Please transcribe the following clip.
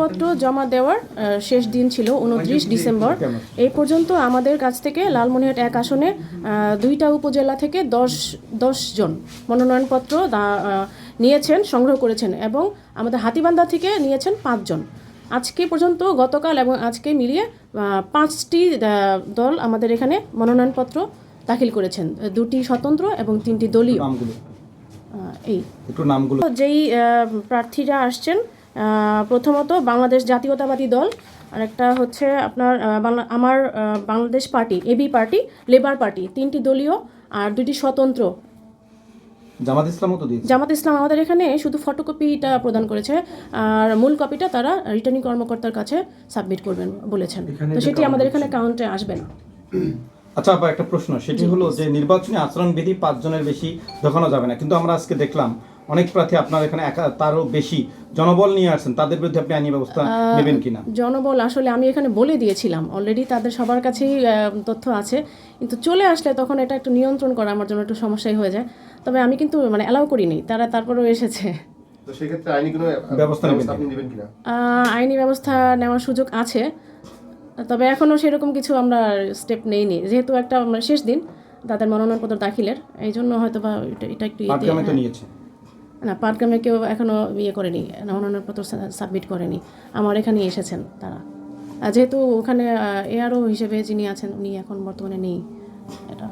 মনোনয়নপত্র জমা দেওয়ার শেষ দিন ছিল উনত্রিশ ডিসেম্বর। এই পর্যন্ত আমাদের কাছ থেকে লালমনিরহাট এক আসনে দুইটা উপজেলা থেকে দশ দশ জন মনোনয়নপত্র নিয়েছেন সংগ্রহ করেছেন এবং আমাদের হাতিবান্ধা থেকে নিয়েছেন পাঁচজন আজকে পর্যন্ত গতকাল এবং আজকে মিলিয়ে পাঁচটি দল আমাদের এখানে মনোনয়নপত্র দাখিল করেছেন। দুটি স্বতন্ত্র এবং তিনটি দলীয়। এই। একটু নামগুলো। যেই প্রার্থীরা আসছেন প্রথমত বাংলাদেশ জাতীয়তাবাদী দল আর একটা হচ্ছে আপনার আমার Bangladesh party AB party labour party তিনটি দলীয় আর দুটি স্বতন্ত্র। জামাত ইসলামও তো দিয়েছে। জামাত ইসলাম আমাদের এখানে শুধু ফটোকপিটা প্রদান করেছে আর মূল কপিটা তারা রিটার্নিং কর্মকর্তার কাছে সাবমিট করবেন বলেছেন। তো সেটি আমাদের এখানে কাউন্টে আসবে না। আচ্ছা আপা একটা প্রশ্ন সেটি হলো যে নির্বাচনী আচরণবিধি পাঁচজনের বেশি দেখানো যাবে না কিন্তু আমরা আজকে দেখলাম অনেক প্রার্থী আপনার এখানে একা তারও বেশি জনবল নিয়ে আসছেন তাদের বিরুদ্ধে আপনি আইনি ব্যবস্থা নেবেন কিনা? জনবল আসলে আমি এখানে বলে দিয়েছিলাম অলরেডি তাদের সবার কাছেই তথ্য আছে কিন্তু চলে আসলে তখন এটা একটু নিয়ন্ত্রণ করা আমার জন্য একটু সমস্যাই হয়ে যায় তবে আমি কিন্তু মানে অ্যালাউ করিনি তারা তারপরেও এসেছে। তো সেক্ষেত্রে আইনি কোনো ব্যবস্থা নেবেন কিনা? আইনি ব্যবস্থা নেওয়ার সুযোগ আছে তবে এখনও সেরকম কিছু আমরা স্টেপ নেইনি যেহেতু একটা শেষ দিন তাদের মনোনয়নপত্র দাখিলের এই জন্য হয়তো বা এটা এটা একটু ইয়েতে- নিয়েছে। না, পাটগ্রামে কেউ এখনও ইয়ে করেনি মনোনয়নপত্র সাবমিট করেনি। আমার এখানে এসেছেন তারা। যেহেতু ওখানে এআরও হিসেবে যিনি আছেন, উনি এখন বর্তমানে নেই। এটা।